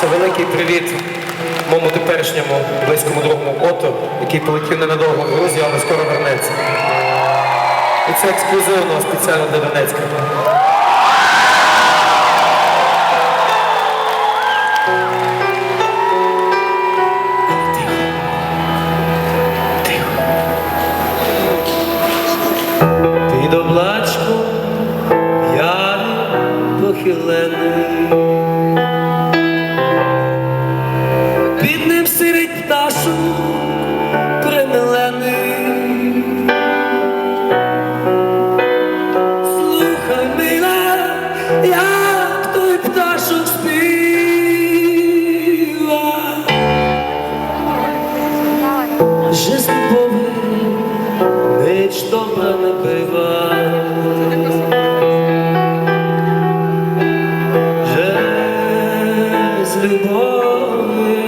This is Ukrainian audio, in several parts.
Це великий привіт моєму теперішньому близькому другому Ото, який полетів ненадовго в Грузію, але скоро вернеться. І це ексклюзивно спеціально для Донецька. Під облачком я похилений, Любові ніч добра не бива. Же з любові,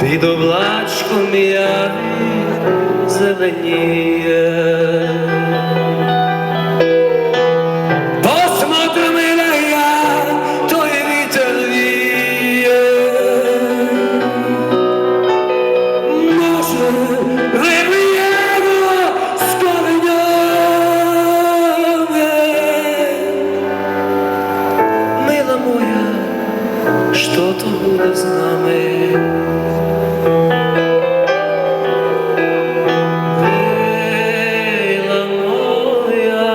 Під облачком я зеленіє. Мила моя,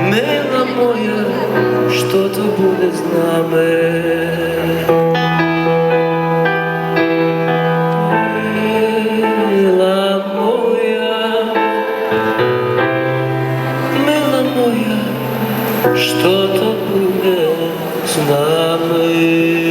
мила моя, що то буде з нами. что-то было с нами.